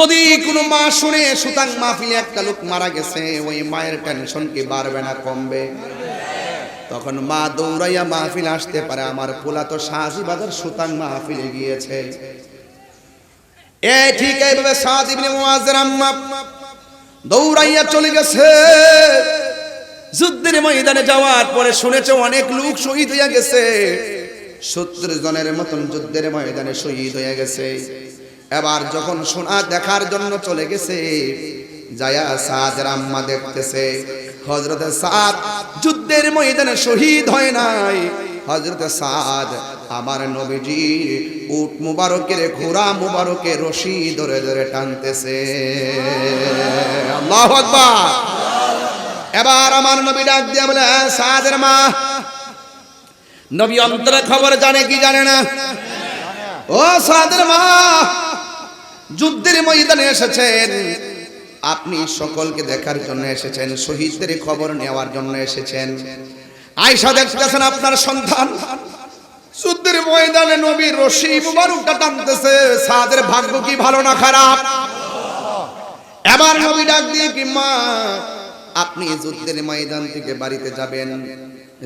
যদি কোনো মা শুনে সুতাং মাহফিলে একটা লোক মারা গেছে, ওই মায়ের টেনশন কি বাড়বে না কমবে? তখন মা দৌড়াইয়া মাহফিল আসতে পারে, আমার পোলা তো শাহজি বাজার সুতাং মাহফিলে গিয়েছে। এ ঠিক এইভাবে ইবনে মুআজের আম্মা দৌড়াইয়া চলে গেছে। যুদ্ধের ময়দানে যাওয়ার পরে শুনেছে অনেক লোক শহীদ হইয়া গেছে। সত্তর জনের মতন যুদ্ধের ময়দানে শহীদ হয়ে গেছে। এবার যখন সোনা দেখার জন্য চলে গেছে জায়া সাদের আম্মা দেখতেছে হজরতে সাদ যুদ্ধের ময়দানে শহীদ হয় নাই। হজরতে সাদ আমার নবীজি উট মুবারকের ঘোড়া মুবারকের রশি ধরে ধরে টানতেছে। আকবার। এবার আমার নবী ডাক দিয়ে বলে "হ্যাঁ, সাদের মা নবী অন্তরে খবর জানে কি জানে না? ও সাদের মা, যুদ্ধের ময়দানে এসেছেন। আপনি সকলকে দেখার জন্য এসেছেন, শহীদদের খবর নেওয়ার জন্য এসেছেন। আয়সা দেখতেছেন আপনার সন্তান। যুদ্ধের ময়দানে নবী রশি মুবারকটা টানতেছে। সাদের ভাগ্য কি ভালো না খারাপ? এবার নবী ডাক দিয়ে কি, মা, আপনি যুদ্ধের ময়দান থেকে বাড়িতে যাবেন,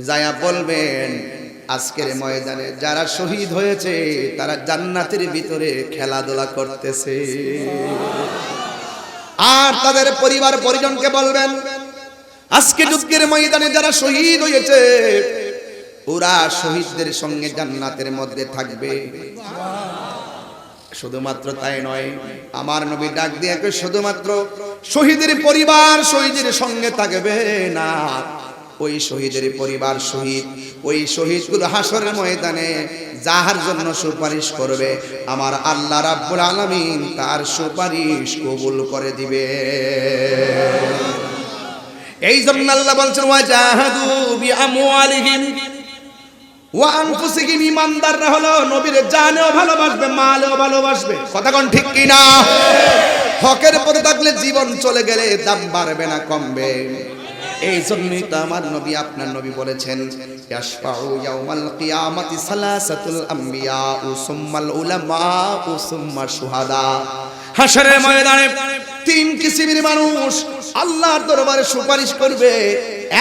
যায়া বলবেন আজকের ময়দানে যারা শহীদ হয়েছে, তারা জান্নাতের ভিতরে খেলাধুলা করতেছে। আর তাদের পরিবার পরিজনকে বলবেন, আজকে যুদ্ধের ময়দানে যারা শহীদ হয়েছে, ওরা শহীদদের সঙ্গে জান্নাতের মধ্যে থাকবে। শুধুমাত্র তাই নয়, আমার নবী ডাক দিয়ে শুধুমাত্র শহীদের পরিবার শহীদের সঙ্গে থাকবে না ওই শহীদের পরিবার শহীদ, ওই শহীদগুলো হাসরের ময়দানে যাহার জন্য সুপারিশ করবে, আমার আল্লাহ রাব্বুল আলামিন তার সুপারিশ কবুল করে দিবে। এই জন্য আল্লাহ বলছেন, ওয়াজাহাদু বিআমওয়ালিহিম ওয়া আনফুসিহিম ইমানদাররা হলো নবীর জানেও ভালোবাসবে, মালেও ভালোবাসবে। কথা কোন ঠিক কি না হকের পথে থাকলে জীবন চলে গেলে দাম বাড়বে না, কমবে। এই জন্যই তো আমার নবী আপনার নবী বলেছেন, ইয়াশফাউ ইয়াউমাল কিয়ামাতি সালাসাতুল আমবিয়া ও সুম্মাল উলামা ও সুম্মা শুহাদা। হাসরের ময়দানে তিন কিসিমের মানুষ আল্লাহর দরবারে সুপারিশ করবে।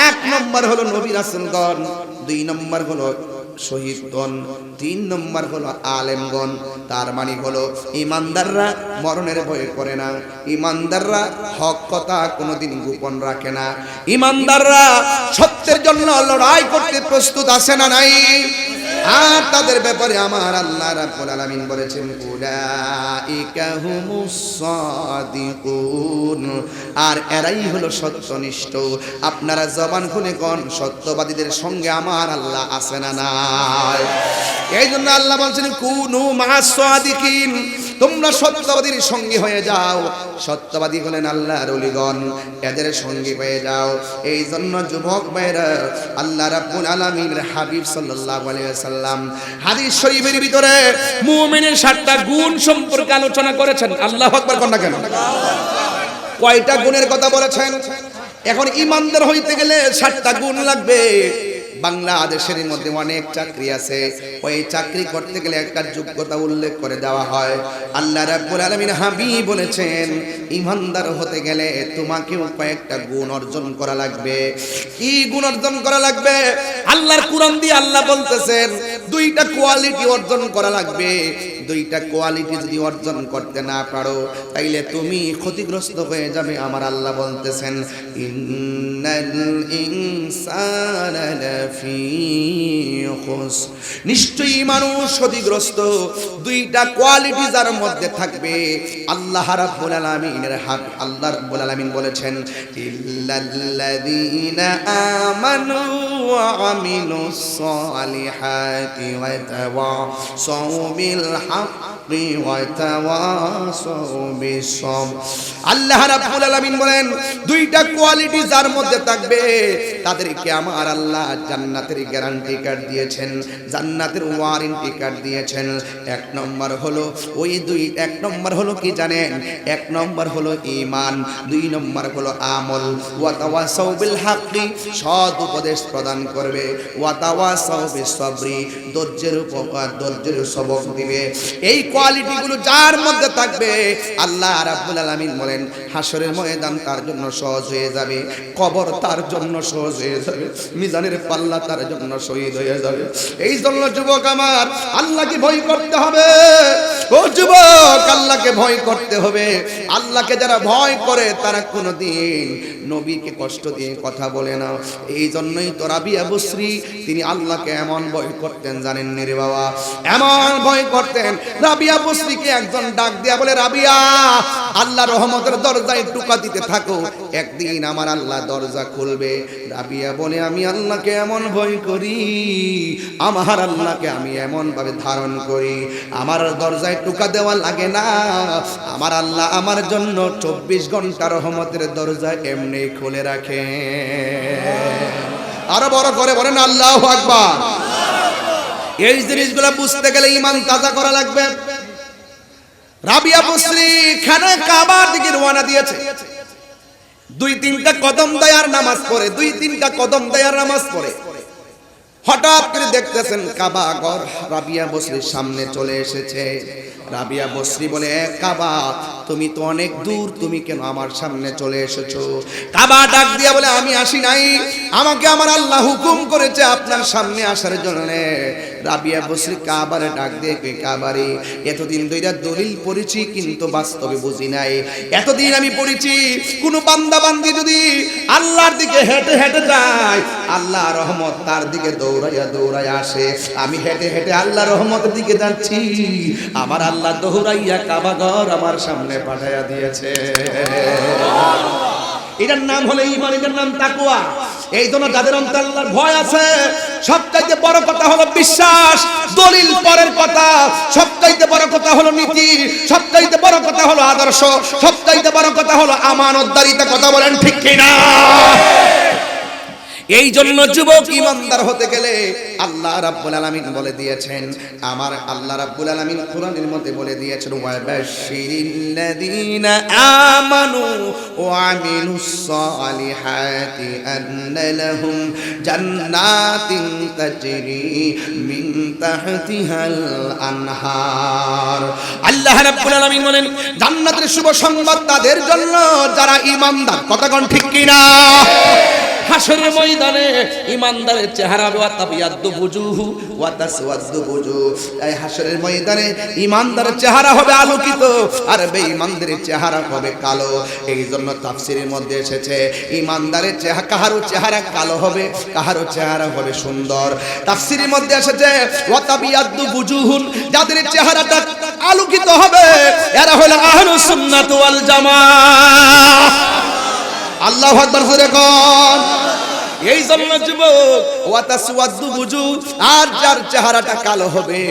এক নম্বর হলো নবী রাসূলগণ, দুই নম্বর হলো শহীদগণ। তিন নম্বর হলো আলেমগণ। তার মানে হলো ইমানদাররা মরণের ভয় করে না। ইমানদাররা হক কথা কোনোদিন গোপন রাখে না। ইমানদাররা সত্যের জন্য লড়াই করতে প্রস্তুত আসে না নাই? আর তাদের ব্যাপারে আমার আল্লাহ রাব্বুল আলামিন বলেছেন, উলাইকা হুমুস সাদিকুন। আর এরাই হলো সত্যনিষ্ঠ। আপনারা জবান খুলে কোন, সত্যবাদীদের সঙ্গে আমার আল্লাহ আছে না নাই? এই জন্য আল্লাহ বলছেন, কুনু মাস সাদিকিন। তোমরা সত্যবাদীর সঙ্গী হয়ে যাও। সত্যবাদী হলেন আল্লাহর অলিগণ, এদের সঙ্গী হয়ে যাও। এই জন্য যুবক ভাইরা, আল্লাহ রাব্বুল আলামিনের হাবিব সাল্লাল্লাহু আলাইহি ওয়াসাল্লাম হাদিস শরীফের ভিতরে মুমিনের সাতটা গুণ সম্পর্কে আলোচনা করেছেন। আল্লাহ আকবার কোন না কেন? কয়টা গুণের কথা বলেছেন? এখন ইমানদার হইতে গেলে সাতটা গুণ লাগবে। বাংলাদেশের মধ্যে অনেক চাকরি আছে। ওই চাকরি করতে গেলে একটা যোগ্যতা উল্লেখ করে দেওয়া হয়। আল্লাহ রাব্বুল আলামিন হাবি বলেছেন, ইমানদার হতে গেলে তোমাকেও কয়েকটা গুণ অর্জন করা লাগবে। কি গুণ অর্জন করা লাগবে? আল্লাহর কোরআন দিয়ে আল্লাহ বলতেছেন, দুইটা কোয়ালিটি অর্জন করা লাগবে। দুইটা কোয়ালিটি যদি অর্জন করতে না পারো, তাইলে তুমি ক্ষতিগ্রস্ত হয়ে যাবে, আমার আল্লাহ বলতেছেন। ইন্নাল ইনসানা লাফি খুস নিশ্চয়ই মানুষ ক্ষতিগ্রস্ত। দুইটা কোয়ালিটি যার মধ্যে থাকবে। আল্লাহ রাব্বুল আলামিনের হাক আল্লাহ রাব্বুল আলামিন বলেছেন, ইল্লাল্লাযীনা আমানু ওয়া আমিলুস সালিহাতি ওয়া তাওয়াসাউ বিল হাক্কি ওয়া তাওয়াসাউ বিসবর আল্লাহ রাব্বুল আলামিন বলেন, দুইটা কোয়ালিটি যার মধ্যে থাকবে তাদেরকে আমার আল্লাহ জান্নাতের গ্যারান্টি কার্ড দিয়েছেন, জান্নাতের ওয়ারেন্টি কার্ড দিয়েছেন। এক নম্বর হলো, ওই দুই, এক নম্বর হলো কি জানেন? এক নম্বর হলো ঈমান, দুই নম্বর হলো আমল। ওয়াতাওয়াসাউ বিল হাক্কি সৎ উপদেশ প্রদান করবে। ওয়াতাওয়াসাউ বিস সবরি ধৈর্যের উপকার, ধৈর্যের সবক দিবে। এই কোয়ালিটি গুলো যার মধ্যে থাকবে, আল্লাহ রাব্বুল আলামিন বলেন হাসরের ময়দান তার জন্য সহজ হয়ে যাবে, কবর তার জন্য সহজ হয়ে যাবে। মিজানের পাল্লা তার জন্য শহীদ হয়ে যাবে। এই জন্য যুবক আমার, আল্লাহকে ভয় করতে হবে। ও যুবক! আল্লাহকে ভয় করতে হবে। আল্লাহকে যারা ভয় করে, তারা কোনোদিন নবীকে কষ্ট দিয়ে কথা বলে না। এই জন্যই তো রাবিয়া বসরি তিনি আল্লাহকে এমন ভয় করতেন জানেন রে বাবা? এমন ভয় করতেন রাবিয়া বসরিকে একজন ডাক দিয়া বলে, রাবিয়া, আল্লাহ রহমতের দরজায় টুকা দিতে থাকো। একদিন আমার আল্লাহ দরজা খুলবে। রাবিয়া বলে, আমি আল্লাহকে এমন ভয় করি, আমার আল্লাহকে আমি এমন ভাবে ধারণ করি। আমার দরজায় টুকা দেওয়া লাগে না আমার আল্লাহ আমার জন্য চব্বিশ ঘণ্টা রহমতের দরজা এমনি খুলে রাখে। আরও বড় করে বলেন, আল্লাহ আকবার। এই জিনিসগুলো বুঝতে গেলে ইমান তাজা করা লাগবে। রাবিয়া কাবার দিকে দিয়েছে। দুই তিনটা কদম দেয়ার নামাজ পড়ে, দুই তিনটা কদম দেয়ার নামাজ পড়ে। হঠাৎ করে দেখতেছেন কাবা ঘর রাবিয়া বসরির সামনে চলে এসেছে। রাবিয়া বসরি বলে কাবা, তুমি তো অনেক দূর, তুমি কেন আমার সামনে চলে এসেছ? কাবা ডাক দিয়া বলে, আমি আসি নাই। আমাকে আমার আল্লাহ হুকুম করেছে আপনার সামনে আসার জন্য। রাবিয়া বসরি কাবারে ডাক দিয়ে কই কাবারে, এতদিন ধইরা দলিল পড়েছি, কিন্তু বাস্তবে বুঝি নাই। এতদিন আমি পড়েছি, কোন বান্দা বান্দি যদি আল্লাহর দিকে হেঁটে হেঁটে যায়, আল্লাহ রহমত তার দিকে দৌড়াইয়া দৌড়াইয়া আসে। আমি হেঁটে হেঁটে আল্লাহ রহমতের দিকে যাচ্ছি। আমার আল্লাহ দৌড়াইয়া কাবাঘর আমার সামনে পাঠাইয়া দিয়েছে। এটার নাম হলো ইমান, এটার নাম তাকুয়া এই জন্য যাদের অন্তর আল্লাহর ভয় আছে, সবচাইতে বড় কথা হলো বিশ্বাস, দলিল পরের কথা। সবচাইতে বড় কথা হলো নীতি, সবচাইতে বড় কথা হলো আদর্শ, সবচাইতে বড় কথা হলো আমানতদারিতা, কথা বলেন ঠিক কিনা? এই জন্য যুবক ইমানদার হতে গেলে আল্লাহ রাব্বুল আলামিন বলে দিয়েছেন আমার আল্লাহ রাব্বুল আলামিন কোরআনের মধ্যে বলে দিয়েছেন ওয়া বাশশিরিল্লাযীনা আমানু ওয়া আমিলুস সালিহাতি আন্না লাহুম জান্নাতিন তাজরি মিন তাহতিহাল আনহার। আল্লাহ রাব্বুল আলামিন বলেন জান্নাতের শুভ সংবাদ তাদের জন্য যারা ইমানদার। কথা কোন ঠিক কিনা? হাসরের ময়দানে ইমানদারের চেহারা ওয়া তাবিয়াদ্দু বুজুহু, ওয়া তাসওয়াদ্দু বুজু। এই হাসরের ময়দানে ইমানদারের চেহারা হবে আলোকিত আর বেঈমানদের চেহারা হবে কালো। এই জন্য তাফসীরের মধ্যে এসেছে, ইমানদারের চেহারা কাহারও চেহারা কালো হবে কাহারও চেহারা হবে সুন্দর। তাফসীরের মধ্যে এসেছে, ওয়া তাবিয়াদ্দু বুজুহুন, যাদের চেহারাটা আলোকিত হবে, এরা হলো আহলুস সুন্নাত ওয়াল জামাআহ আল্লাহ আকবার জোরে কোন। এই জন্য যুবক আর যার চেহারাটা কালো হবে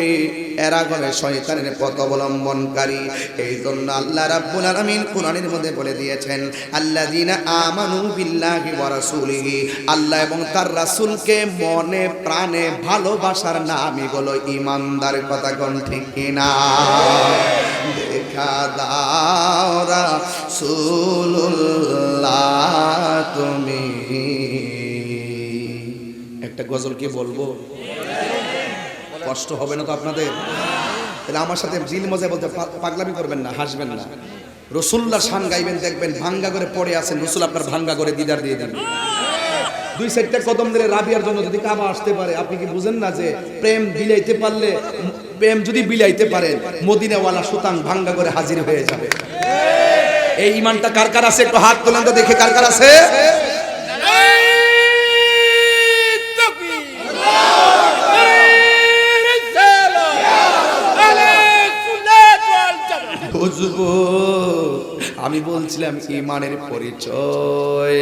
এরা হবে শয়তানের পথ অবলম্বনকারী। এই জন্য আল্লাহ রাব্বুল আলামিন কোরআনের মধ্যে বলে দিয়েছেন আল্লাযিনা আমানু বিল্লাহি ওয়া রাসূলিহি। আল্লাহ এবং তার রাসূলকে মনে প্রাণে ভালোবাসার নামই হলো ইমানদার কথা কোন ঠিক কিনা? দেখা দাও রাসূলুল্লাহ। তুমি। একটা গজল কি বলব? কষ্ট হবে না তো আপনাদের? তাহলে আমার সাথে জিল মজা বলতে পাগলামি করবেন না, হাসবেন না। রসুল্লাহ শান গাইবেন, দেখবেন ভাঙ্গা করে পড়ে আছেন। রসুল আপনার ভাঙ্গা করে দিদার দিয়ে দেন দুই সাইডটা কদম দিলে রাবিয়ার জন্য যদি কাবা আসতে পারে, আপনি কি বুঝেন না যে প্রেম বিলাইতে পারলে, প্রেম যদি বিলাইতে পারেন মদিনাওয়ালা সুতাং ভাঙ্গা করে হাজির হয়ে যাবে। এই ইমানটা কার কার আছে? একটু হাত তোলেন তো দেখে কার কার আছে। আমি বলছিলাম ইমানের পরিচয়।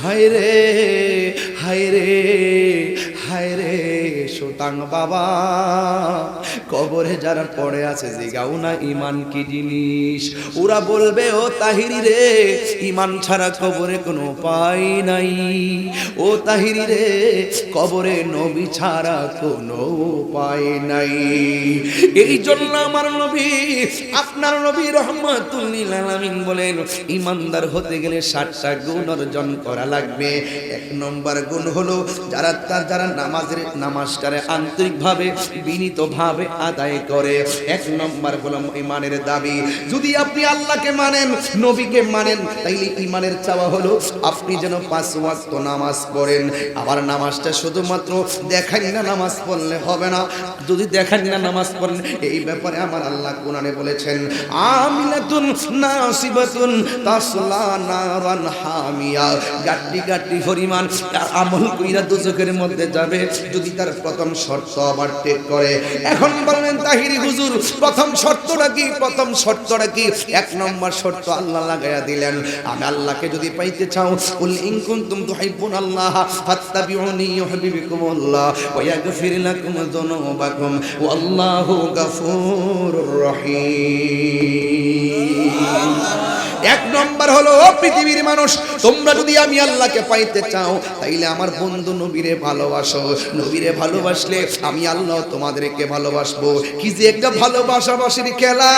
হায় রে হায় রে হায় রে সুতাং বাবা কবরে যারা পড়ে আছে জিগাও না ইমান কি জিনিস? ওরা বলবে, ও তাহিরি রে ইমান ছাড়া কবরে কোনো উপায় নাই। ও তাহিরি রে, কবরে নবী ছাড়া কোনো উপায় নাই। এই জন্য আমার নবী, আপনার নবী রহমাতুল্লিল আলামিন বলেন ইমানদার হতে গেলে ষাটটা গুণ অর্জন করা লাগবে। এক নম্বর গুণ হলো, যারা তার, যারা নামাজের, নামাজটারে আন্তরিকভাবে বিনীতভাবে ভাবে আদায় করে। এক নম্বর হলো ইমানের দাবি। যদি আপনি আল্লাহকে মানেন, নবীকে মানেন, তাইলে ইমানের চাওয়া হলো আপনি যেন পাঁচ ওয়াক্ত নামাজ পড়েন। আবার নামাজটা শুধুমাত্র দেখাই না নামাজ পড়লে হবে না। যদি দেখাই না নামাজ পড়েন, এই ব্যাপারে আমার আল্লাহ কোরআনে বলেছেন, আমিনাতুন নাসিবাতুন তাসলা নারান হামিয়া। গাড্ডি গাড্ডি পরিমাণ আমল কইরা দুজকের মধ্যে যাবে। যদি তার প্রথম শর্ত আবার টেক করে। এখন বললেন, তাহিরি হুজুর, প্রথম শর্তটা কি? প্রথম শর্তটা কি? এক নম্বর শর্ত আল্লাহ লাগাইয়া দিলেন, আমি আল্লাহকে যদি পাইতে চাও, কুল ইন কুনতুম তুহিব্বুন আল্লাহ, ফাত্তাবিউনি ইউহিব্বুকুমুল্লাহ, ওয়া ইয়াগফির লাকুম যুনুবাকুম, ওয়াল্লাহু গাফুরুর রহিম। এক নম্বর হলো, ও পৃথিবীর মানুষ, তোমরা যদি আমি আল্লাহকে পাইতে চাও, তাইলে আমার বন্ধু নবীরে ভালোবাসো। নবীরে ভালোবাসলে আমি আল্লাহ তোমাদেরকে ভালোবাসবো। কি যে একটা ভালোবাসাবাসির খেলা,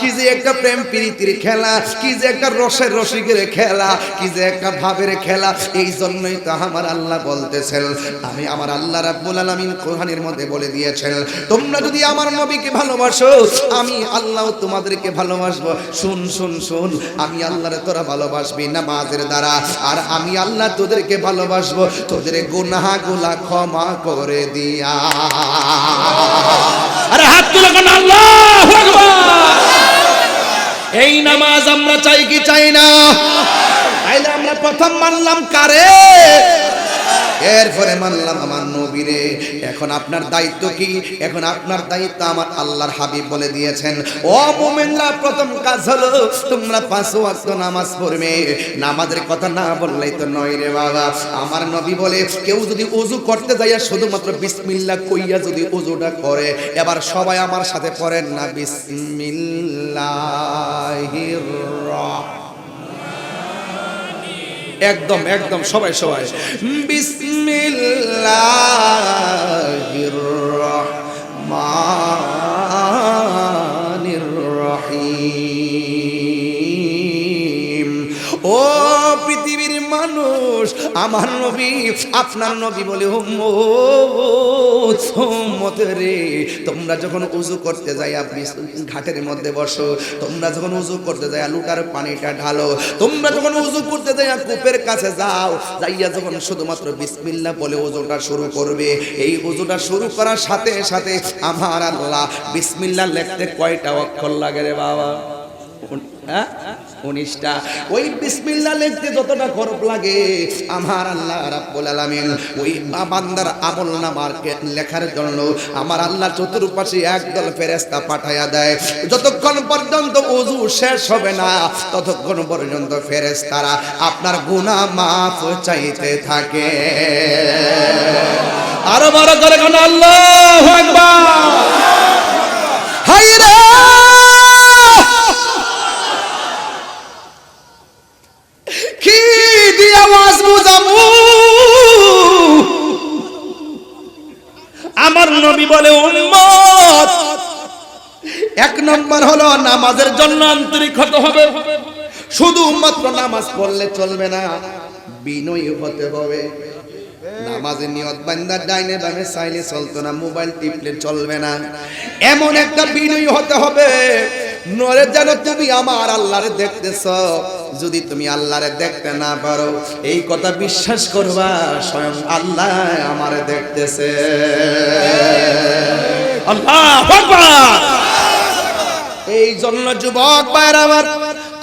কি যে একটা প্রেম প্রীতির খেলা, কি যে একটা রসের রসিকের খেলা, কি যে একটা ভাবের খেলা, এই জন্যই তো আমার আল্লাহ বলতেছেন। আমি আমার আল্লাহ রাব্বুল আলামিন কোরআনের মধ্যে বলে দিয়েছেন, তোমরা যদি আমার নবীকে ভালোবাসো, আমি আল্লাহ তোমাদেরকে ভালোবাসবো। শুন শুন শুন আমি আল্লাহরে তোরা ভালোবাসবি নামাজের দ্বারা। আর আমি আল্লাহ তোদেরকে ভালোবাসবো তোদের গুনাহগুলা ক্ষমা করে দিয়া। আরে হাত তুলে আল্লাহ এই নামাজ আমরা চাই কি চাই না? তাইলে আমরা প্রথম মানলাম কারে? এরপরে মানলাম, আমার নবীরে, এখন আপনার দায়িত্ব কি? এখন আপনার দায়িত্ব আমার আল্লাহর হাবিব বলে দিয়েছেন। ও মোমেনরা, প্রথম কাজ হলো তোমরা পাঁচ ওয়াক্ত নামাজ পড়বে। নামাজের কথা না বললেই তো নয় রে বাবা। আমার নবী বলে, কেউ যদি উজু করতে যাইয়া শুধুমাত্র বিসমিল্লাহ কইয়া যদি উজুটা করে, এবার সবাই আমার সাথে পড়েন না বিসমিল্লাহির একদম একদম সবাই সবাই। বিসমিল্লাহির রহমানির রহিম। মানুষ, আমার নবী, আপনার নবী বলে রে, তোমরা যখন উজু করতে যাই আপনি ঘাটের মধ্যে বসো, তোমরা যখন উজু করতে যাই লুটার পানিটা ঢালো, তোমরা যখন উজু করতে যাই কূপের কাছে যাও, যাইয়া যখন শুধুমাত্র বিসমিল্লা বলে উজুটা শুরু করবে, এই উজুটা শুরু করার সাথে সাথে আমার আল্লাহ বিসমিল্লাহ লিখতে কয়টা অক্ষর লাগে রে বাবা হ্যাঁ? উনিশটা। ওই বিসমিল্লাহ লিখতে যতটা খরচ লাগে, আমার আল্লাহ রাব্বুল আলামিন ওই বান্দার আমল নামারকে লেখার জন্য আমার আল্লাহ চতুর্পাশে একদল ফেরেশতা পাঠায়া দেয়। যতক্ষণ পর্যন্ত ওযু শেষ হবে না, ততক্ষণ পর্যন্ত ফেরেশতারা আপনার গুনাহ মাফ চাইতে থাকে। আরও বড় করে কোন আল্লাহ আকবার! হায়রে! কি আওয়াজ বুঝাবো। আমার নবী বলে, উম্মত, এক নম্বর হলো নামাজের জন্য আন্তরিক হতে হবে। শুধুমাত্র নামাজ পড়লে চলবে না, বিনয়ী হতে হবে। নামাজের নিয়ত বান্দার ডাইনে বামে চাইলে চলতো না, মোবাইল টিপলে চলবে না। এমন একটা বিনয়ী হতে হবে নরে যেন তুমি আমার আল্লাহরে দেখতেছ। যদি তুমি আল্লাহরে দেখতে না পারো এই কথা বিশ্বাস করবা স্বয়ং আল্লাহ আমারে দেখতেছে। আল্লাহ এই জন্য যুবক ভাইরা আমার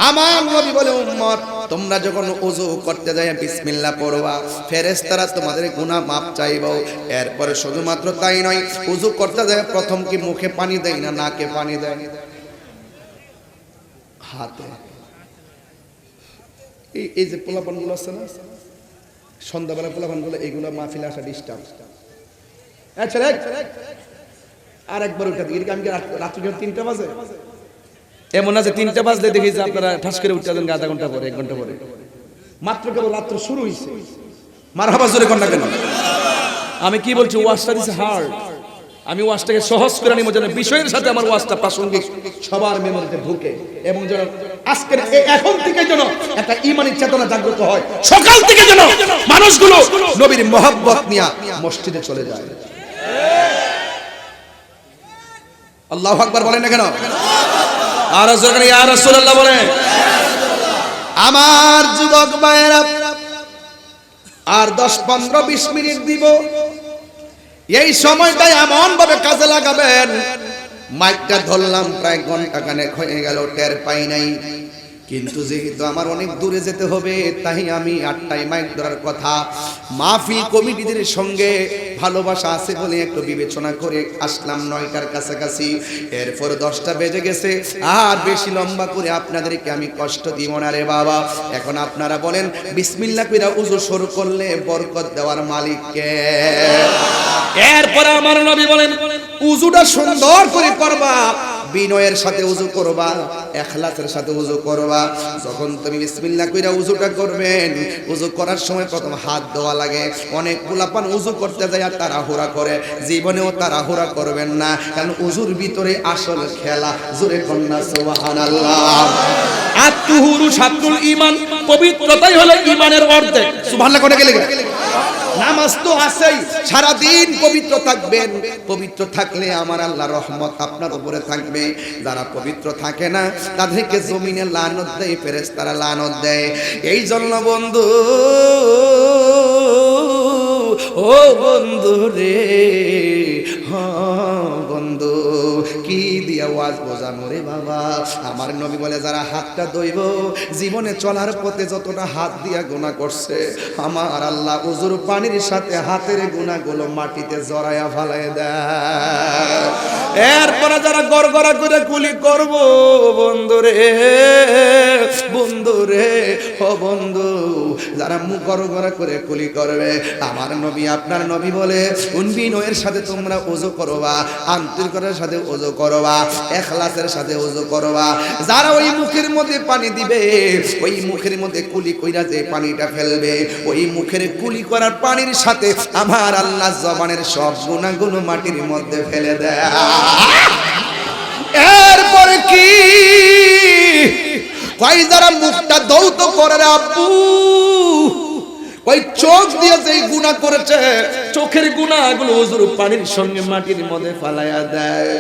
আমার নবী বলে উম্মত তোমরা যখন ওযু করতে যাই বিসমিল্লাহ পড়বা ফেরেশতারা তোমাদের গুনাহ মাপ চাইব। এরপরে শুধুমাত্র তাই নয় ওযু করতে যায় প্রথম কি মুখে পানি দেয় না নাকে পানি দেয়? হাতে। এই এই যে পোলাপানগুলো আছে না, সন্ধ্যাবেলা পোলাপানগুলো এইগুলো মাহফিলে আসা ডিস্টার্ব আচ্ছা আর একবার উঠে দিই আমি রাত্রি তিনটা বাজে? এমন আছে তিনটা বাজলে দেখি যে আপনারা ঠাস করে উঠতে দেন আধা ঘণ্টা পরে, এক ঘণ্টা পরে। মাত্র কেবল রাত্র শুরু হয়েছে মার হাবা জোরে কন্যা কেন? আমি কি বলছি ওয়াজটা দিছে হার্ড আমি ওয়াজটাকে সহজ করে নিব যেন বিষয়ের সাথে আমার ওয়াজটা প্রাসঙ্গিক, সবার মেমোরিতে ঢুকে এবং যেন আজকের এখন থেকে যেন একটা ইমানি চেতনা জাগ্রত হয়। সকাল থেকে যেন মানুষগুলো নবীর মহব্বত নিয়ে মসজিদে চলে যায়। আল্লাহ আকবার বলেন না কেন? আর জোরে ইয়া রাসূলুল্লাহ বলে আমার যুবক ভাইয়েরা, আর দশ পনেরো বিশ মিনিট দিব। এই সময়টা এমন ভাবে কাজে লাগাবেন, মাইকটা ধরলাম প্রায় ঘণ্টা কানে হয়ে গেল, টের পাই নাই। কিন্তু যেহেতু আমার অনেক দূরে যেতে হবে, তাই আমি আটটায় মাইক ধরার কথা। মাহফিল কমিটিদের সঙ্গে ভালোবাসা আছে বলে একটু বিবেচনা করে আসলাম নয়টার কাছাকাছি। এরপর দশটা বেজে গেছে, আর বেশি লম্বা করে আপনাদেরকে আমি কষ্ট দিব না রে বাবা। এখন আপনারা বলেন বিসমিল্লা কইরা উজু শুরু করলে বরকত দেওয়ার মালিককে এরপরে আমার নবী বলেন, উজুটা সুন্দর করে করবা। বিনয়ের সাথে উজু করবা, এখলাসের সাথে উজু করবা। যখন তুমি বিসমিল্লাহ কইরা উজুটা করবেন, উজু করার সময় প্রথম হাত দেওয়া লাগে। অনেক গুলাপান উজু করতে যায় আর তাড়াহুড়া করে। জীবনেও তাড়াহুড়া করবেন না, কারণ উজুর ভিতরে আসল খেলা জোরে কন্যা সুবহানাল্লাহ। আত্মহুরু সাতুল ঈমান পবিত্রতাই হলো ঈমানের অর্ধেক। সুবহানাল্লাহ কোনে গেলে নামাজ তো আছেই, সারাদিন পবিত্র থাকবেন। পবিত্র থাকলে আমার আল্লাহ রহমত আপনার উপরে থাকবে। যারা পবিত্র থাকে না, তাদেরকে জমিনে লানত দেয়, ফেরেশতারা লানত দেয়। এই জন্য বন্ধু, ও বন্ধু রে, হ বন্ধু। ওয়াজ বোঝানো রে বাবা। আমার নবী বলে, যারা হাতটা দইব জীবনে চলার পথে যতটা হাত দিয়া গুণা করছে, আমার আল্লাহ উজুর পানির সাথে হাতের গুণাগুলো মাটিতে জড়াইয়া ফালাই দেয়। এরপরে যারা গড়গড়া করে কুলি করব, বন্ধু রে বন্ধু রে, ও বন্ধু, যারা মুখ গড়গড়া করে কুলি করবে, আমার নবী, আপনার নবী বলে উনবিনয়ের সাথে তোমরা ওজো করবা আন্তরিকতার সাথে ওজো করবা এখলাসের সাথে ওজো করবা। যারা ওই মুখের মধ্যে পানি দিবে, ওই মুখের মধ্যে কুলি কইরা যে পানিটা ফেলবে, ওই মুখের কুলি করার পানির সাথে আমার আল্লাহ জবানের সব গুণাগুলো মাটির মধ্যে ফেলে দেয়। এরপরে কি? কই যারা মুখটা দৌত করে আব্বু? ওই চোখ দিয়ে যেই গুণা করেছে, চোখের গুনাহগুলো হুজুর পানির সঙ্গে মাটির মধ্যে ফালাইয়া দেয়।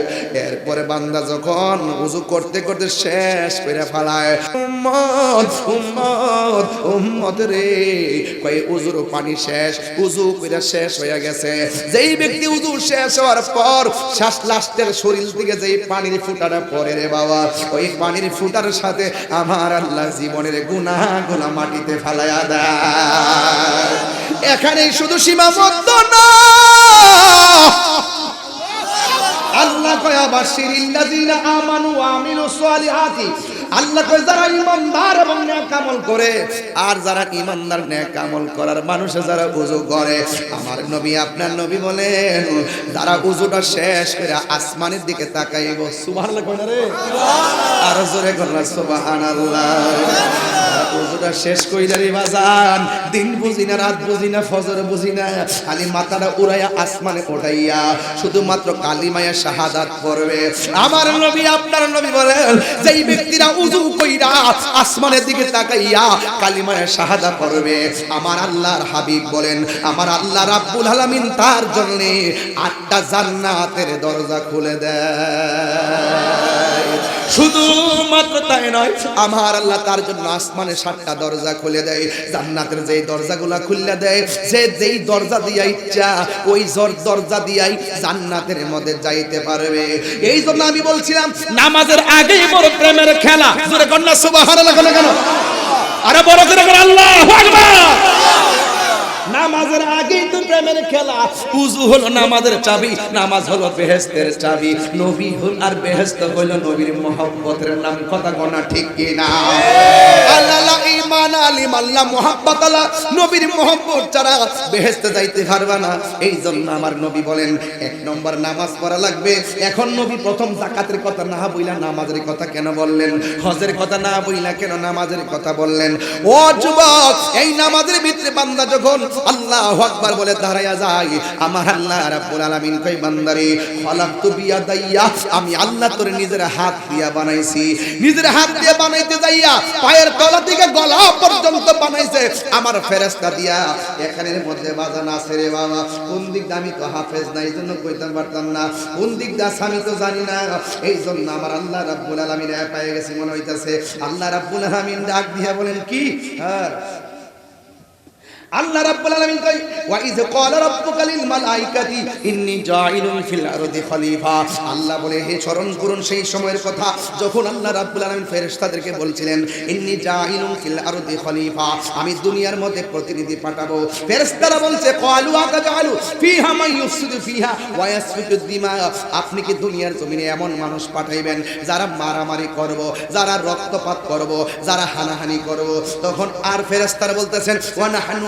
এরপরে বান্দা যখন উজু করতে করতে শেষ করে ফালায়, উম্মত উম্মত উম্মত রে। পানি শেষ, উজু করে শেষ হয়ে গেছে। যেই ব্যক্তি উজু শেষ হওয়ার পর, শ্বাস লাস্টের শরীর থেকে যেই পানির ফুটাটা পড়ে রে বাবা, ওই পানির ফুটার সাথে আমার আল্লাহ জীবনের গুনাহ গুনা মাটিতে ফালাইয়া দেয়। এখানে শুধু সীমাবদ্ধ না। আল্লাহ কয় আবাশির ইল্লাযিনা আমানু ওয়া সালিহাতি। আল্লাহ কয়, যারা এবং নেক আমল করে, আর যারা ঈমানদার নেক আমল করার মানুষে যারা ওযু করে, আমার নবী, আপনার নবী বলেন, যারা ওযুটা শেষ করে আসমানের দিকে তাকাইব, সুবহানাল্লাহ কয় না রে? আর জোরে কর সুবহানাল্লাহ। ওজুটা শেষ কইরা রে বাজান দিন বুঝি না, রাত বুঝি না, ফজর বুঝি না। খালি মাথাটা উড়াইয়া আসমানে ওঠাইয়া, শুধুমাত্র কালিমায়া শাহাদাত পড়বে। আমার নবী, আপনার নবী বলেন, যেই ব্যক্তিরা উজু কইরা আসমানের দিকে তাকাইয়া কালিমায়া শাহাদা পড়বে, আমার আল্লাহর হাবিব বলেন, আমার আল্লাহ রাব্বুল আলামিন তার জন্য আটটা জান্নাতের দরজা খুলে দেয় শুধুমাত্র তাই নয় আমার আল্লাহ তার জন্য আসমানে সাতটা দরজা খুলে দেয় জান্নাতের যেই দরজাগুলা খুলে দেয় যে যেই দরজা দিয়া ইচ্ছা ওই জর দরজা দিয়াই জান্নাতের মধ্যে যাইতে পারবে। এই জন্য আমি বলছিলাম নামাজের আগেই বড় প্রেমের খেলা। জোরে কন্যা সুবহানাল্লাহ কেন? আরে বড় করে আল্লাহু আকবার! নামাজের আগেই তো প্রেমের খেলা। উজু হলো নামাজের চাবি, নামাজ হলো বেহেস্তের চাবি। নবী হল আর বেহেস্ত হইল নবীর মোহাম্মতের নাম। কথা গনা ঠিক কি না? আল্লাহ ইমান আলিম আল্লাহ মোহাম্মত আল্লাহ নবীর মোহাম্মত ছাড়া বেহেস্তে যাইতে পারবে না। এই জন্য আমার নবী বলেন, এক নম্বর নামাজ পড়া লাগবে। এখন নবী প্রথম জাকাতের কথা না বইলা নামাজের কথা কেন বললেন? হজের কথা না বইলা কেন নামাজের কথা বললেন? ও যুবক, এই নামাজের ভিতরে বান্দা যখন আল্লাহ আকবার বলে দাঁড়ায়া যায় আমার আল্লাহ রাব্বুল আলামিন কই বান্দারে, খলাকতু বিয়াদাইয়া, আমি আল্লাহ তোরে নিজের হাত দিয়া বানাইছি। নিজের হাত দিয়ে বানাইতে যাইয়া পায়ের তলা থেকে গলা পর্যন্ত বানাইছে। আমার ফেরেশতা দিয়া, এখানের মধ্যে বাজান আছে রে বাবা। কোন দিক আমি তো হাফেজ না, এই জন্য কইতে পারতাম না। কোন দিক আছে আমি তো জানি না। এই জন্য আমার আল্লাহ রাব্বুল আলামিন পেয়ে গেছি, মনে হইতাছে। আল্লাহ রাব্বুল আলামিন ডাক দিয়া বলেন, কি? হ্যাঁ আল্লাহ রাব্বুল আলামিন ওয়া ক্বালা রাব্বুকা লিল মালাইকাতি, ইন্নী ফিল আরদি খলিফা। আল্লাহ বলে, হে করুন সেই সময়ের কথা, যখন আল্লাহ রাব্বুল আলামিন ফেরেশতাদেরকে বলছিলেন, ইন্নী ফিল আরদি খলিফা, আমি দুনিয়ার মধ্যে প্রতিনিধি পাঠাবো। ফেরেশতারা বলছে, ক্বালু আতাজালু ফিহা মান ফিহা ওয়া দিমা। আপনি কি দুনিয়ার জমিনে এমন মানুষ পাঠাইবেন, যারা মারামারি করব, যারা রক্তপাত করব, যারা হানাহানি করব? তখন আর ফেরেশতারা বলতেছেন, ওয়া নাহনু